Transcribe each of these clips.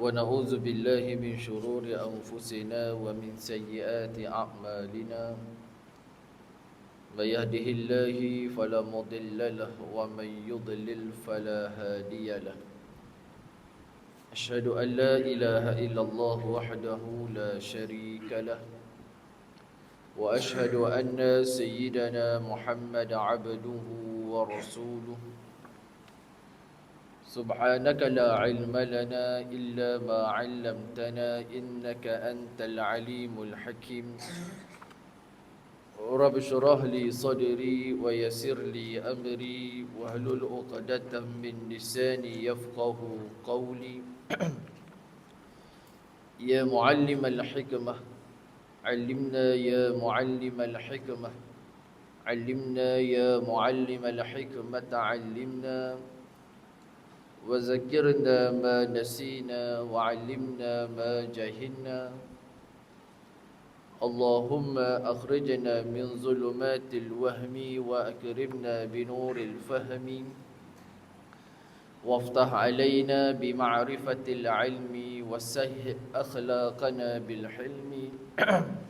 ونعوذ بالله من شرور أنفسنا ومن سيئات أعمالنا من يهده الله فلا مضل له ومن يضلل فلا هادي له أشهد أن لا إله إلا الله وحده لا شريك له وأشهد أن سيدنا محمد عبده ورسوله سبحانك لا علم لنا إلا ما علمتنا إنك أنت العليم الحكيم. رب اشرح لي صدري ويسر لي أمري واحلل عقدة من لساني يفقه قولي. يا معلم الحكمة علمنا يا معلم الحكمة. علمنا يا معلم الحكمة علمنا. وذكرنا ما نسينا وعلمنا ما جهلنا. اللهم أخرجنا من ظلمات الوهم وأكرمنا بنور الفهم. وافتح علينا بمعرفة العلم وسهل أخلاقنا بالحلم.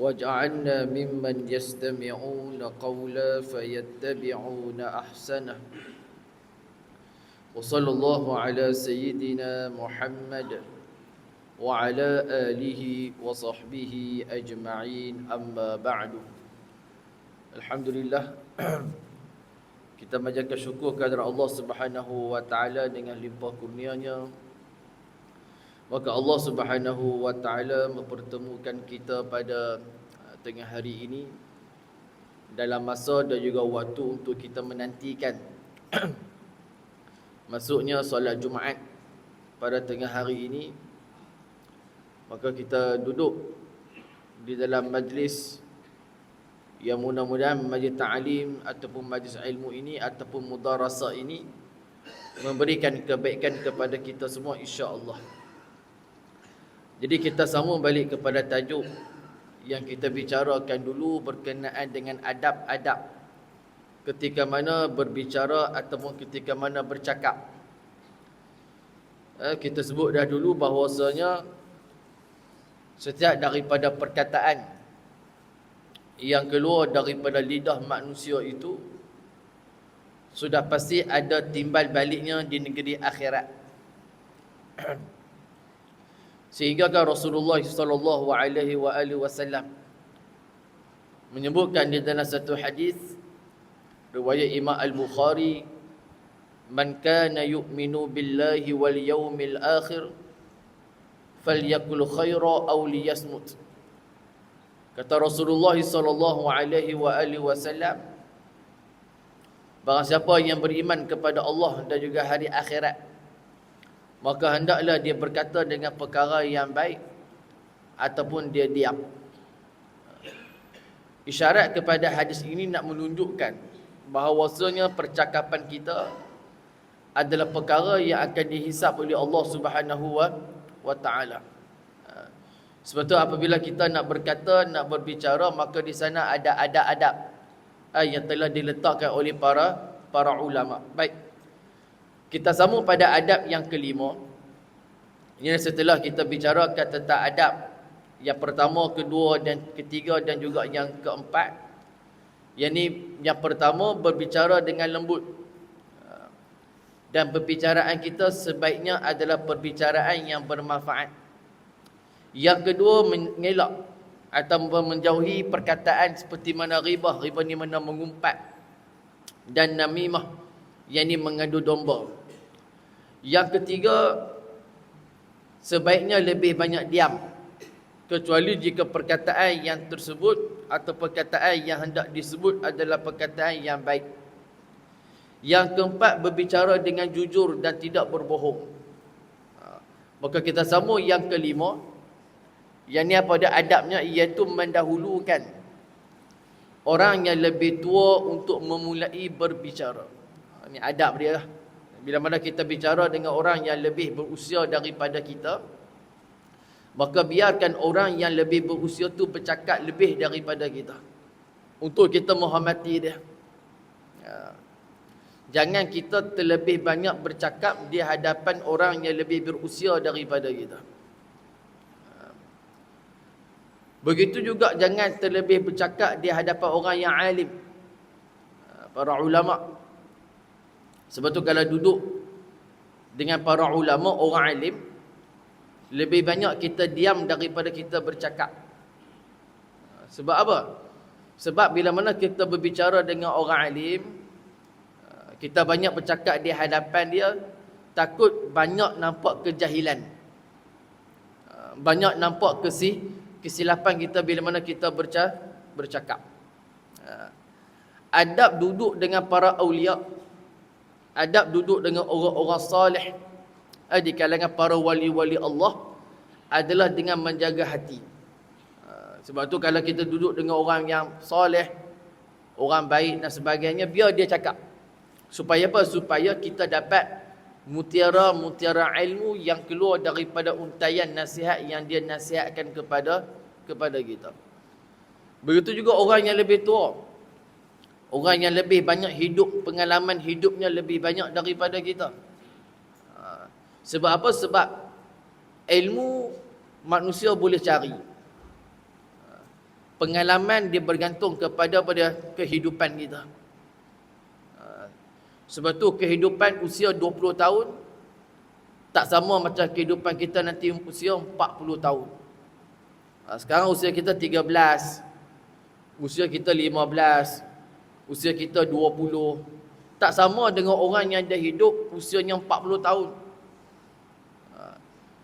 واجعلنا ممن يستمعون قولا فيتبعون أحسنه. وصلى الله على سيدنا محمد وعلى آله وصحبه أجمعين أما بعد الحمد لله kita menjaga syukur kepada Allah Subhanahu wa taala dengan limpah kurnianya maka Allah Subhanahu wa taala mempertemukan kita pada uh, tengah hari ini dalam masa dan juga waktu untuk kita menantikan masuknya solat Jumaat pada tengah hari ini maka kita duduk di dalam majlis yang mudah-mudahan majlis ta'lim ataupun majlis ilmu ini ataupun mudarasah ini memberikan kebaikan kepada kita semua insya-Allah. Jadi kita sambung balik kepada tajuk yang kita bicarakan dulu berkenaan dengan adab-adab ketika mana berbicara ataupun ketika mana bercakap. Eh, kita sebut dah dulu bahawasanya setiap daripada perkataan yang keluar daripada lidah manusia itu sudah pasti ada timbal baliknya di negeri akhirat. Sehingga kan Rasulullah sallallahu alaihi wa alihi wasallam menyebutkan di dalam satu hadis riwayat Imam Al-Bukhari man kana yu'minu billahi wal yawmil akhir falyakul khaira aw liyasmut. Kata Rasulullah sallallahu alaihi wa alihi wasallam barang siapa yang beriman kepada Allah dan juga hari akhirat maka hendaklah dia berkata dengan perkara yang baik ataupun dia diam. Isyarat kepada hadis ini nak menunjukkan bahawasanya percakapan kita adalah perkara yang akan dihisap oleh Allah Subhanahu wa taala. Sebab tu apabila kita nak berkata, nak berbicara, maka di sana ada adab-adab yang telah diletakkan oleh para para ulama. Baik. Kita sambung pada adab yang kelima. Ini setelah kita bicarakan tentang adab yang pertama, kedua dan ketiga dan juga yang keempat. Yang ni yang pertama berbicara dengan lembut. Dan perbicaraan kita sebaiknya adalah perbicaraan yang bermanfaat. Yang kedua mengelak atau menjauhi perkataan seperti mana ribah, ribah ni mana mengumpat. Dan namimah yang ni mengadu domba. Yang ketiga sebaiknya lebih banyak diam kecuali jika perkataan yang tersebut atau perkataan yang hendak disebut adalah perkataan yang baik. Yang keempat berbicara dengan jujur dan tidak berbohong. Ha, maka kita sambung yang kelima. Yang ni apa ada adabnya iaitu mendahulukan orang yang lebih tua untuk memulai berbicara. Ini ha, adab dia lah. Bila mana kita bicara dengan orang yang lebih berusia daripada kita, maka biarkan orang yang lebih berusia tu bercakap lebih daripada kita. Untuk kita menghormati dia. Ya. Jangan kita terlebih banyak bercakap di hadapan orang yang lebih berusia daripada kita. Begitu juga jangan terlebih bercakap di hadapan orang yang alim. Para ulama. Sebab tu kalau duduk dengan para ulama, orang alim, lebih banyak kita diam daripada kita bercakap. Sebab apa? Sebab bila mana kita berbicara dengan orang alim, kita banyak bercakap di hadapan dia, takut banyak nampak kejahilan. Banyak nampak kesi, kesilapan kita bila mana kita berca, bercakap. Adab duduk dengan para awliya. Adab duduk dengan orang-orang salih. Eh, di kalangan para wali-wali Allah adalah dengan menjaga hati. Ha. Sebab tu kalau kita duduk dengan orang yang salih, orang baik dan sebagainya, biar dia cakap. Supaya apa? Supaya kita dapat mutiara-mutiara ilmu yang keluar daripada untayan nasihat yang dia nasihatkan kepada kepada kita. Begitu juga orang yang lebih tua. Orang yang lebih banyak hidup, pengalaman hidupnya lebih banyak daripada kita. Sebab apa? Sebab ilmu manusia boleh cari. Pengalaman dia bergantung kepada pada kehidupan kita. Sebab tu kehidupan usia 20 tahun tak sama macam kehidupan kita nanti usia 40 tahun. Ha, sekarang usia kita 13. Usia kita 15. Usia kita 20. Tak sama dengan orang yang dah hidup usianya 40 tahun.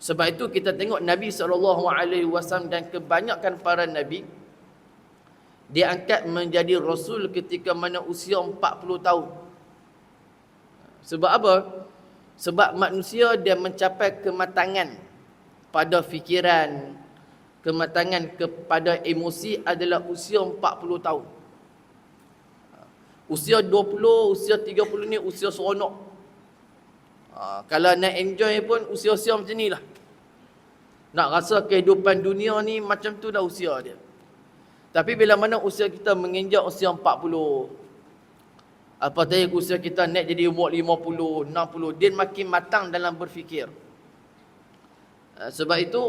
Sebab itu kita tengok Nabi SAW dan kebanyakan para Nabi diangkat menjadi Rasul ketika mana usia 40 tahun. Sebab apa? Sebab manusia dia mencapai kematangan pada fikiran, kematangan kepada emosi adalah usia 40 tahun. Usia 20, usia 30 ni usia seronok. Ha, kalau nak enjoy pun usia-usia macam ni lah. Nak rasa kehidupan dunia ni macam tu dah usia dia. Tapi bila mana usia kita menginjak usia 40, apa tadi usia kita naik jadi umur 50, 60, dia makin matang dalam berfikir. Uh, sebab itu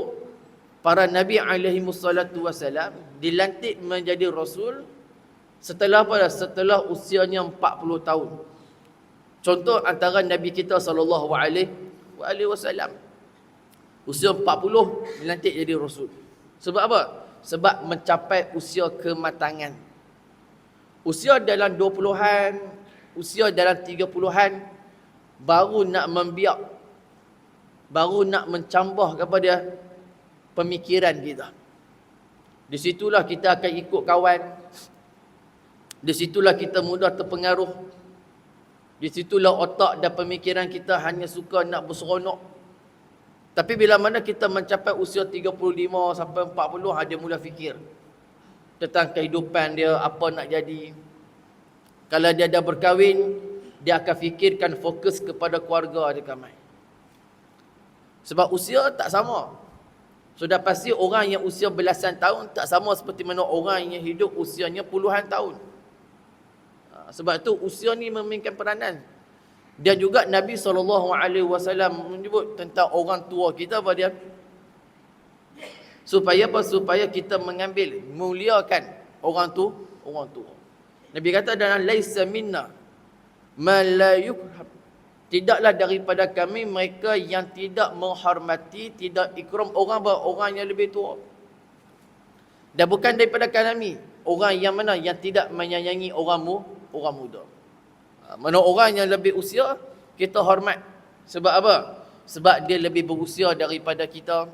para nabi alaihi wasalam dilantik menjadi rasul setelah apa? Setelah usianya 40 tahun. Contoh antara nabi kita sallallahu alaihi wasallam usia 40 dilantik jadi rasul. Sebab apa? Sebab mencapai usia kematangan. Usia dalam 20-an, usia dalam 30-an baru nak membiak baru nak mencambah kepada pemikiran kita. Di situlah kita akan ikut kawan. Di situlah kita mudah terpengaruh. Di situlah otak dan pemikiran kita hanya suka nak berseronok. Tapi bila mana kita mencapai usia 35 sampai 40, dia mula fikir tentang kehidupan dia, apa nak jadi, kalau dia dah berkahwin, dia akan fikirkan fokus kepada keluarga dia kamai. Sebab usia tak sama. Sudah pasti orang yang usia belasan tahun tak sama seperti mana orang yang hidup usianya puluhan tahun. Ha, sebab tu usia ni memainkan peranan. Dan juga Nabi SAW menyebut tentang orang tua kita apa dia? Supaya apa? Supaya kita mengambil, muliakan orang tu, orang tua. Nabi kata dalam laisa minna man la yukrab. Tidaklah daripada kami mereka yang tidak menghormati, tidak ikram orang orang yang lebih tua. Dan bukan daripada kami, orang yang mana yang tidak menyayangi orang mu, orang muda. Mana orang yang lebih usia, kita hormat. Sebab apa? Sebab dia lebih berusia daripada kita.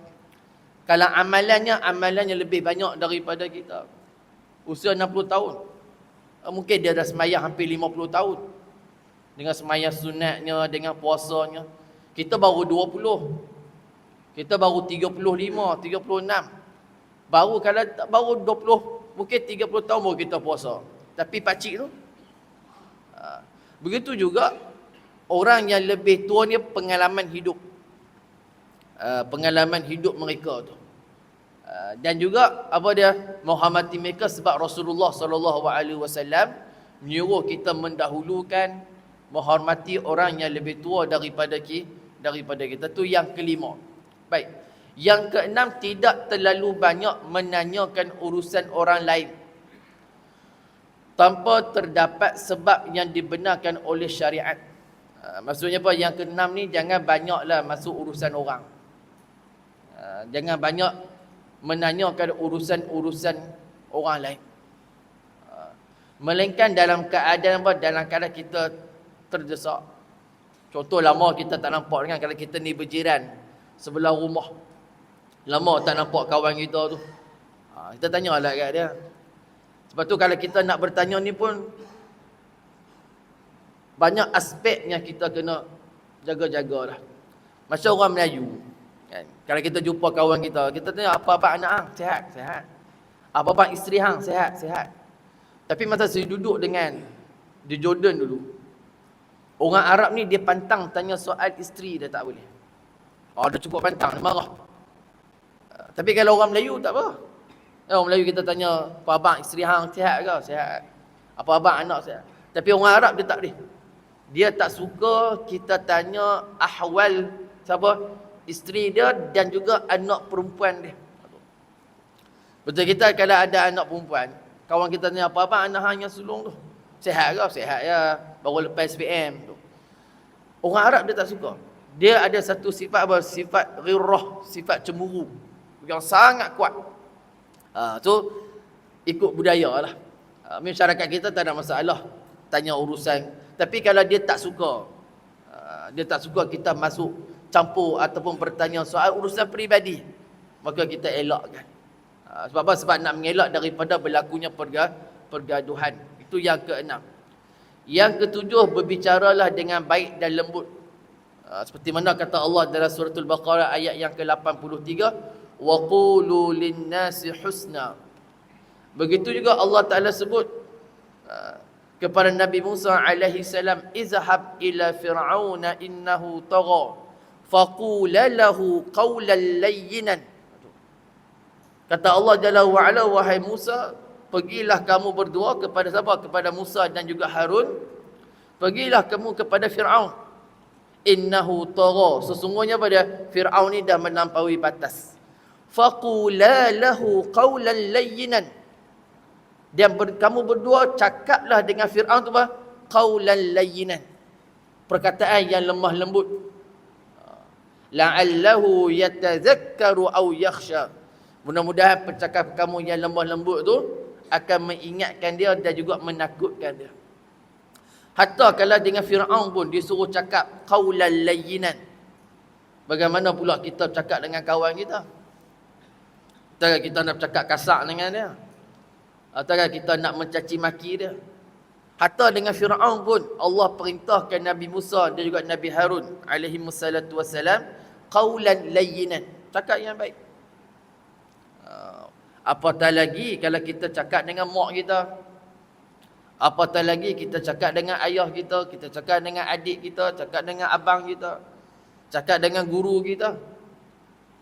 Kalau amalannya, amalannya lebih banyak daripada kita. Usia 60 tahun. Ah, mungkin dia dah semayang hampir 50 tahun. Dengan semayang sunatnya, dengan puasanya. Kita baru 20. Kita baru 35, 36. Baru kalau baru 20, mungkin 30 tahun baru kita puasa. Tapi pakcik tu. Begitu juga orang yang lebih tua ni pengalaman hidup. Ah, pengalaman hidup mereka tu. Ah, dan juga apa dia menghormati mereka sebab Rasulullah sallallahu alaihi wasallam menyuruh kita mendahulukan menghormati orang yang lebih tua daripada ki daripada kita tu yang kelima. Baik. Yang keenam tidak terlalu banyak menanyakan urusan orang lain. Tanpa terdapat sebab yang dibenarkan oleh syariat. Ha, maksudnya apa? Yang keenam ni jangan banyaklah masuk urusan orang. Ha, jangan banyak menanyakan urusan-urusan orang lain. Ha, melainkan dalam keadaan apa? Dalam keadaan kita terdesak. Contoh lama kita tak nampak kan kalau kita ni berjiran sebelah rumah. Lama tak nampak kawan kita tu. Kita tanya lah kat dia. Sebab tu kalau kita nak bertanya ni pun banyak aspeknya kita kena jaga-jaga lah. Macam orang Melayu. Kan? Kalau kita jumpa kawan kita, kita tanya apa-apa anak hang? Sehat, sehat. Apa-apa isteri hang? Sehat, sehat. Tapi masa saya duduk dengan di Jordan dulu, Orang Arab ni dia pantang tanya soal isteri dia tak boleh. Oh, dia cukup pantang, dia marah. Uh, tapi kalau orang Melayu tak apa. Eh, orang Melayu kita tanya, apa abang isteri hang sihat ke? Sihat. Apa abang anak sihat? Tapi orang Arab dia tak boleh. Dia tak suka kita tanya ahwal siapa? Isteri dia dan juga anak perempuan dia. Betul kita kalau ada anak perempuan, kawan kita tanya apa abang anak hang yang sulung tu? Sihat ke? Sihat ya. Baru lepas SPM. Orang Arab dia tak suka. Dia ada satu sifat apa? Sifat ghirrah, sifat cemburu yang sangat kuat. Ha, tu ikut budaya lah. Ha, masyarakat kita tak ada masalah tanya urusan. Tapi kalau dia tak suka, ha, dia tak suka kita masuk campur ataupun bertanya soal urusan peribadi, maka kita elakkan. Ha, sebab apa? Sebab nak mengelak daripada berlakunya perga, pergaduhan. Itu yang keenam. Yang ketujuh berbicaralah dengan baik dan lembut. Ha, seperti mana kata Allah dalam suratul Baqarah ayat yang ke-83, wa qulu lin-nasi husna. Begitu juga Allah Taala sebut ha, kepada Nabi Musa alaihi salam, "Izhab ila fir'auna innahu tagha." Faqula lahu qawlan layyinan. Kata Allah Jalla wa Ala wahai Musa, Pergilah kamu berdua kepada siapa? Kepada Musa dan juga Harun. Pergilah kamu kepada Fir'aun. Innahu tagha. Sesungguhnya pada Fir'aun ni dah melampaui batas. Faqula lahu qawlan layyinan. Dan ber, kamu berdua cakaplah dengan Fir'aun tu apa? Qawlan layyinan. Perkataan yang lemah lembut. La'allahu yatazakkaru aw yakhsha. Mudah-mudahan percakapan kamu yang lemah lembut tu akan mengingatkan dia dan juga menakutkan dia. Hatta kalau dengan Fir'aun pun disuruh cakap qawlan layyinan. Bagaimana pula kita cakap dengan kawan kita? Atau kita nak cakap kasar dengan dia? Atau kita nak mencaci maki dia? Hatta dengan Fir'aun pun Allah perintahkan Nabi Musa dan juga Nabi Harun alaihi wassalatu wassalam qawlan layyinan. Cakap yang baik. Apatah lagi kalau kita cakap dengan mak kita. Apatah lagi kita cakap dengan ayah kita, kita cakap dengan adik kita, cakap dengan abang kita, cakap dengan guru kita.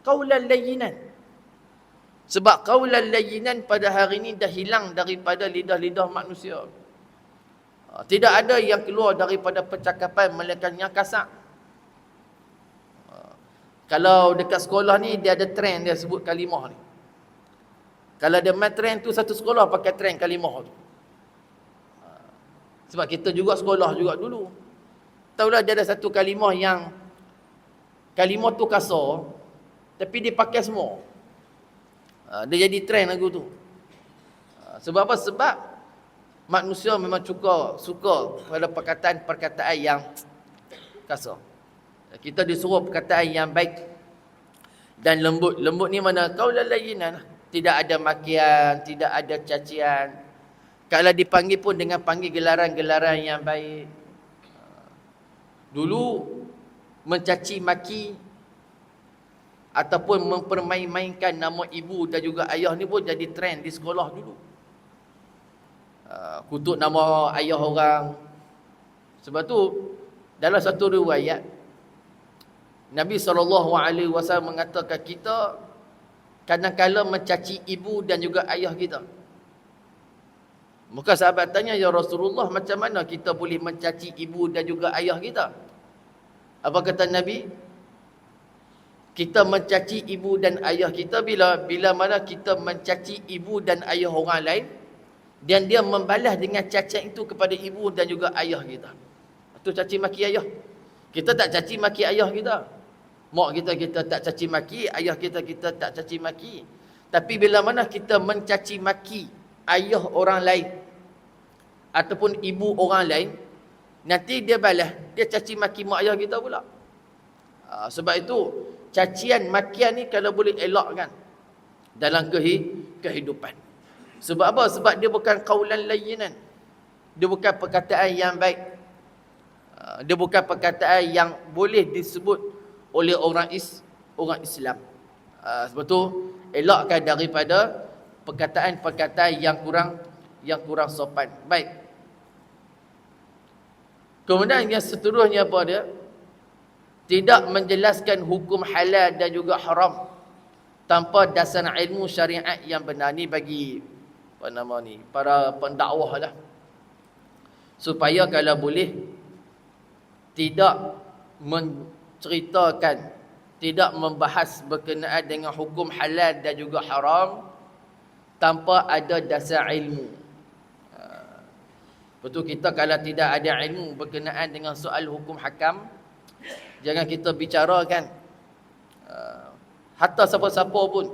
Qaulan layyinan. Sebab qaulan layyinan pada hari ini dah hilang daripada lidah-lidah manusia. Ha, tidak ada yang keluar daripada percakapan melainkan yang kasar. Ha, kalau dekat sekolah ni dia ada trend dia sebut kalimah ni. Kalau dia main trend tu satu sekolah pakai trend kalimah tu. Ha. Sebab kita juga sekolah juga dulu. Tahulah dia ada satu kalimah yang kalimah tu kasar tapi dia pakai semua. Ha, dia jadi trend lagu tu. Ha, sebab apa? Sebab manusia memang suka suka pada perkataan-perkataan yang kasar. Kita disuruh perkataan yang baik dan lembut. Lembut ni mana? Kau lalayinan lah. Tidak ada makian, tidak ada cacian. Kalau dipanggil pun dengan panggil gelaran-gelaran yang baik. Dulu mencaci maki ataupun mempermain-mainkan nama ibu dan juga ayah ni pun jadi trend di sekolah dulu. Ah, kutuk nama ayah orang. Sebab tu dalam satu riwayat Nabi SAW mengatakan kita kadang-kadang mencaci ibu dan juga ayah kita. Maka sahabat tanya, Ya Rasulullah, macam mana kita boleh mencaci ibu dan juga ayah kita? Apa kata Nabi? Kita mencaci ibu dan ayah kita bila bila mana kita mencaci ibu dan ayah orang lain dan dia membalas dengan cacat itu kepada ibu dan juga ayah kita. Itu caci maki ayah. Kita tak caci maki ayah kita. Mak kita kita tak caci maki, ayah kita kita tak caci maki. Tapi bila mana kita mencaci maki ayah orang lain ataupun ibu orang lain nanti dia balas dia caci maki mak ayah kita pula ha, sebab itu cacian makian ni kalau boleh elakkan dalam kehidupan sebab apa sebab dia bukan kaulan layinan dia bukan perkataan yang baik ha, dia bukan perkataan yang boleh disebut oleh orang is orang Islam ha, sebab tu elakkan daripada perkataan-perkataan yang kurang yang kurang sopan. Baik. Kemudian yang seterusnya apa dia? Tidak menjelaskan hukum halal dan juga haram tanpa dasar ilmu syariat yang benar ni bagi apa nama ni para pendakwah lah supaya kalau boleh tidak menceritakan tidak membahas berkenaan dengan hukum halal dan juga haram tanpa ada dasar ilmu. Ha. Betul kita kalau tidak ada ilmu berkenaan dengan soal hukum hakam, jangan kita bicarakan. Ha. Hatta siapa-siapa pun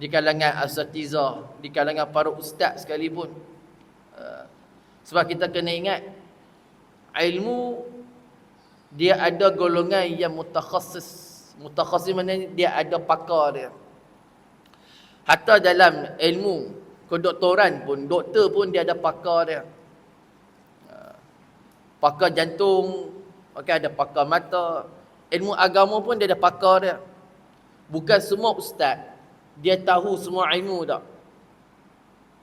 di kalangan asatizah, di kalangan para ustaz sekalipun. Ha. Sebab kita kena ingat ilmu dia ada golongan yang mutakhassis. Mutakhassis mana dia ada pakar dia. Hatta dalam ilmu kedoktoran pun, doktor pun dia ada pakar dia. Ha. Pakar jantung, okay, ada pakar mata. Ilmu agama pun dia ada pakar dia. Bukan semua ustaz, dia tahu semua ilmu tak.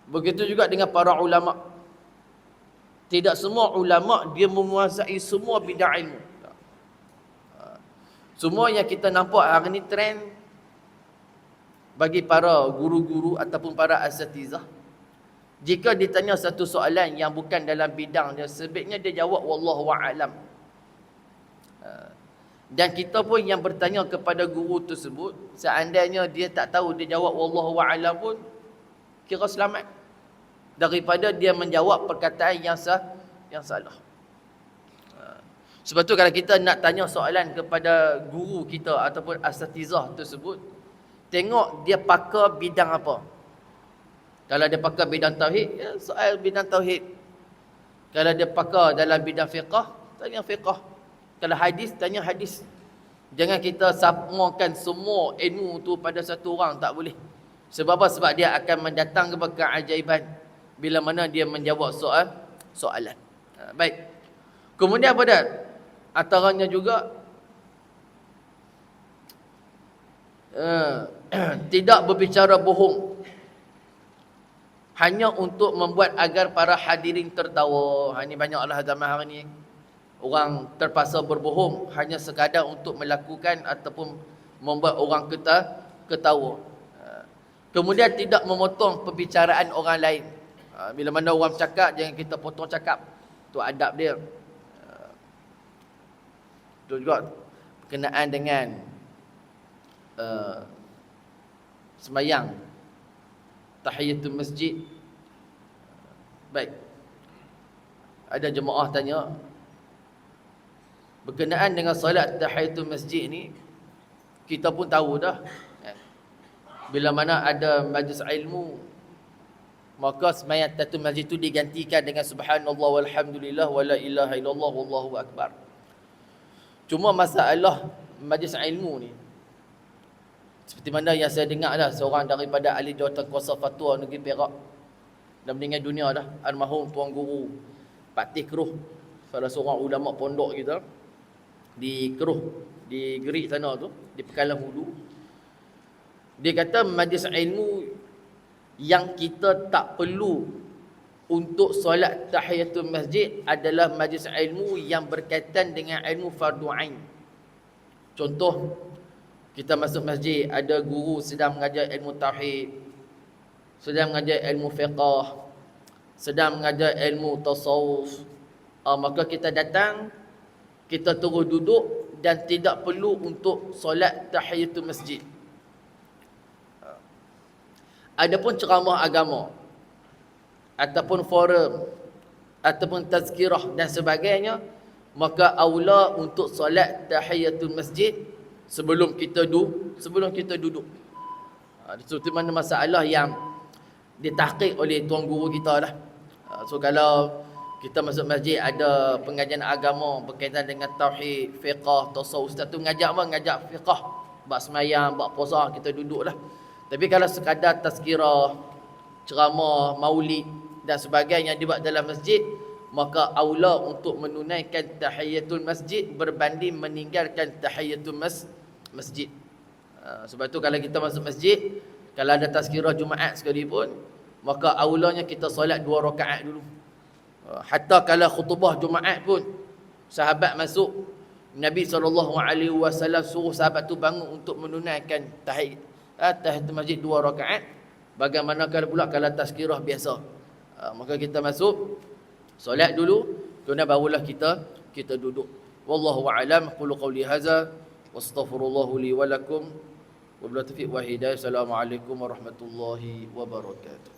Begitu juga dengan para ulama. Tidak semua ulama dia menguasai semua bidang ilmu. Semua yang kita nampak hari ni trend bagi para guru-guru ataupun para asatizah jika ditanya satu soalan yang bukan dalam bidang dia sebaiknya dia jawab wallahu a'lam. Dan kita pun yang bertanya kepada guru tersebut seandainya dia tak tahu dia jawab wallahu a'lam pun kira selamat daripada dia menjawab perkataan yang sah yang salah ha. sebab tu kalau kita nak tanya soalan kepada guru kita ataupun asatizah tersebut Tengok dia pakar bidang apa. Kalau dia pakar bidang tauhid, ya, soal bidang tauhid. Kalau dia pakar dalam bidang fiqah, tanya fiqah. Kalau hadis, tanya hadis. Jangan kita samakan semua ilmu tu pada satu orang, tak boleh. Sebab apa? Sebab dia akan mendatang kepada keajaiban bila mana dia menjawab soal soalan. Ha, baik. Kemudian apa dah? Antaranya juga uh, tidak berbicara bohong hanya untuk membuat agar para hadirin tertawa. Ha ni banyaklah zaman hari ni orang terpaksa berbohong hanya sekadar untuk melakukan ataupun membuat orang kita ketawa. Ha. Kemudian tidak memotong perbicaraan orang lain. Ha, bila mana orang cakap jangan kita potong cakap. Tu adab dia. Itu juga berkenaan dengan uh, semayang tahiyatul masjid baik ada jemaah tanya berkenaan dengan solat tahiyatul masjid ni kita pun tahu dah. Eh, bila mana ada majlis ilmu maka semayang tahiyatul masjid itu digantikan dengan subhanallah walhamdulillah wala ilaha illallah wallahu akbar. Cuma masalah majlis ilmu ni seperti mana yang saya dengar dah seorang daripada ahli jawatan kuasa fatwa negeri Perak dan meninggal dunia dah almarhum tuan guru Patih Keruh salah seorang ulama pondok kita di Keruh di Gerik sana tu di Pekalan Hulu dia kata majlis ilmu yang kita tak perlu untuk solat tahiyatul masjid adalah majlis ilmu yang berkaitan dengan ilmu fardu ain. Contoh kita masuk masjid ada guru sedang mengajar ilmu tauhid sedang mengajar ilmu fiqh sedang mengajar ilmu tasawuf. Uh, maka kita datang kita terus duduk dan tidak perlu untuk solat tahiyatul masjid. Adapun ceramah agama ataupun forum ataupun tazkirah dan sebagainya maka aula untuk solat tahiyatul masjid sebelum kita du sebelum kita duduk. Ha, itu mana masalah yang ditahqiq oleh tuan guru kita lah. Ha, so kalau kita masuk masjid ada pengajian agama berkaitan dengan tauhid, fiqh, tasawuf. Ustaz tu ngajak apa? Ngajak fiqh. Buat semayang, buat puasa, kita duduklah. Tapi kalau sekadar tazkirah, ceramah, maulid dan sebagainya dibuat dalam masjid, maka aula untuk menunaikan tahiyatul masjid berbanding meninggalkan tahiyatul mas masjid. Ha, sebab tu kalau kita masuk masjid, kalau ada tazkirah Jumaat sekalipun, maka aulanya kita solat dua rakaat dulu. Uh, hatta kalau khutbah Jumaat pun sahabat masuk Nabi SAW suruh sahabat tu bangun untuk menunaikan tahiyat tahiyat masjid dua rakaat. Bagaimana kalau pula kalau tazkirah biasa? Uh, maka kita masuk solat dulu kemudian barulah kita kita duduk. Wallahu a'lam qulu qawli hadza wastaghfirullahu li wa lakum. Wa taufiq wa hidayah. Assalamualaikum warahmatullahi wabarakatuh